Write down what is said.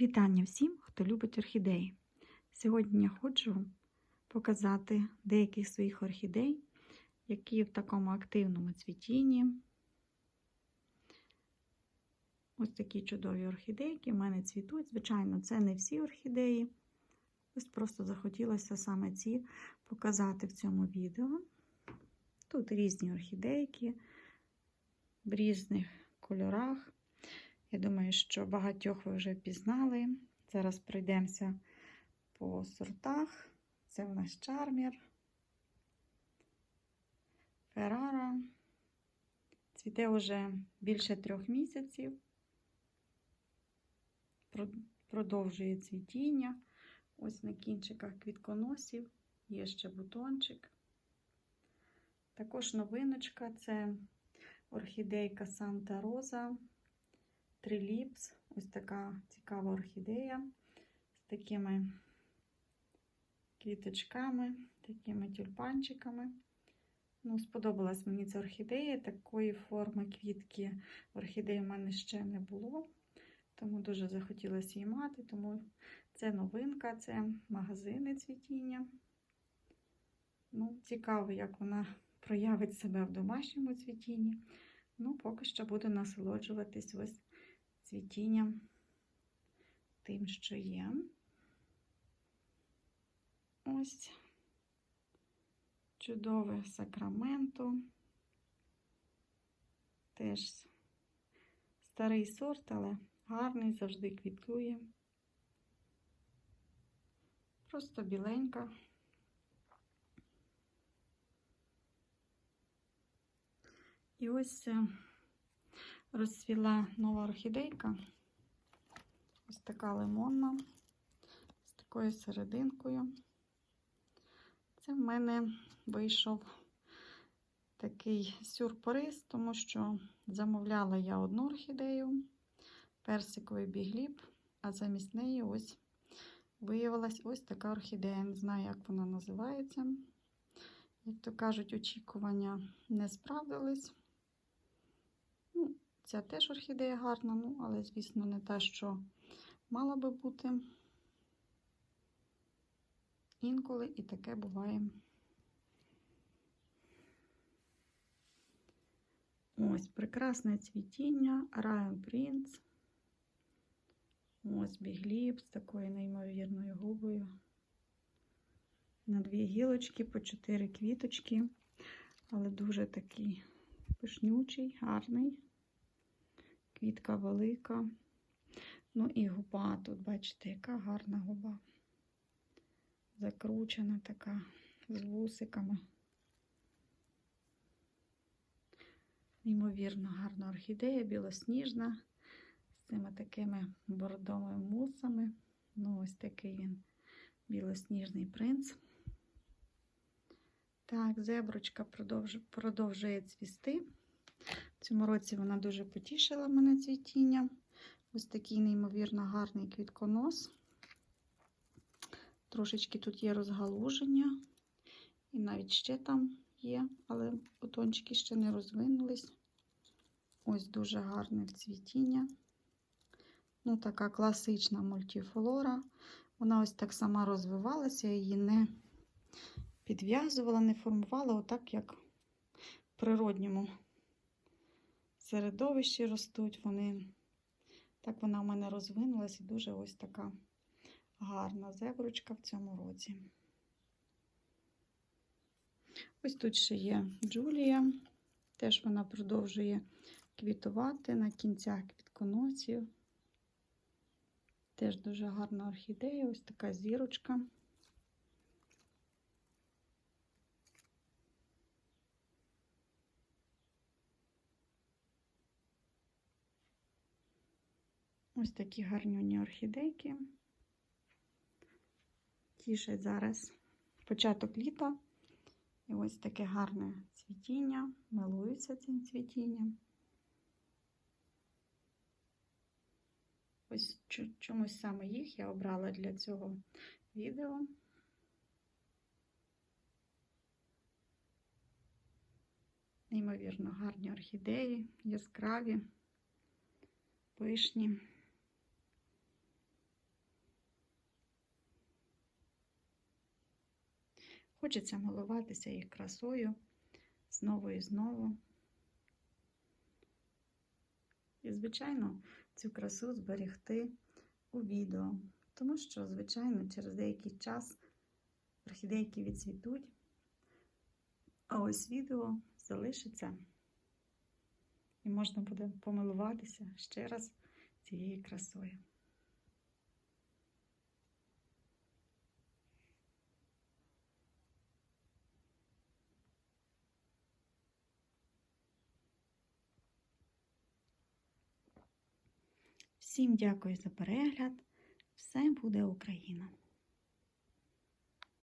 Вітання всім, хто любить орхідеї. Сьогодні я хочу показати деяких своїх орхідей, які в такому активному цвітінні. Ось такі чудові орхідейки в мене цвітуть. Звичайно, це не всі орхідеї. Ось просто захотілося саме ці показати в цьому відео. Тут різні орхідейки в різних кольорах. Я думаю, що багатьох ви вже впізнали. Зараз пройдемося по сортах. Це у нас чармір, Феррара. Цвіте вже більше трьох місяців. Продовжує цвітіння. Ось на кінчиках квітконосів є ще бутончик. Також новиночка це орхідейка Санта Роза. Триліпс. Ось така цікава орхідея з такими квіточками, такими тюльпанчиками. Ну, Сподобалась мені ця орхідея. Такої форми квітки орхідеї в мене ще не було. Тому дуже захотілося її мати. Тому це новинка, це магазини цвітіння. Ну, Цікаво, як вона проявить себе в домашньому цвітінні. Ну, поки що буду насолоджуватись ось цвітінням тим, що є. Ось чудове сакраменто. Теж старий сорт, але гарний, завжди квітує. Просто біленька. І ось розцвіла нова орхідейка. Ось така лимонна, з такою серединкою. Це в мене вийшов такий сюрприз, тому що замовляла я одну орхідею, персиковий бігліб, а замість неї ось виявилась ось така орхідея. Не знаю, як вона називається. Як то кажуть, очікування не справдились. Ця теж орхідея гарна, ну, але, звісно, не та, що мала би бути. Інколи і таке буває. Ось прекрасне цвітіння, Ryan Prince. Ось бігліб з такою неймовірною губою. На дві гілочки по чотири квіточки, але дуже такий пишнючий, гарний. Квітка велика. Ну і губа тут, бачите, яка гарна губа. Закручена така з вусиками. Неймовірно гарна орхідея, білосніжна, з цими такими бордовими мусами. Ну, ось такий він білосніжний принц. Так, зеброчка продовжує, цвісти. В цьому році вона дуже потішила мене цвітіння. Ось такий неймовірно гарний квітконос. Трошечки тут є розгалуження, і навіть ще там є, але бутончики ще не розвинулись. Ось дуже гарне цвітіння. Ну, така класична мультифлора. Вона ось так сама розвивалася, її не підв'язувала, не формувала, отак, як в природньому середовищі ростуть. Вони, так вона в мене розвинулась і дуже ось така гарна зебручка в цьому році. Ось тут ще є Джулія, теж вона продовжує квітувати на кінцях квітконосів. Теж дуже гарна орхідея, ось така зірочка. Ось такі гарнюні орхідейки. Тішать зараз початок літа. І ось таке гарне цвітіння, милуються цим цвітінням. Ось чомусь саме їх я обрала для цього відео. Неймовірно, гарні орхідеї, яскраві, пишні. Хочеться милуватися їх красою знову і знову. І, звичайно, цю красу зберегти у відео, тому що, звичайно, через деякий час орхідейки відцвітуть, а ось відео залишиться і можна буде помилуватися ще раз цією красою. Всім дякую за перегляд. Все буде Україна!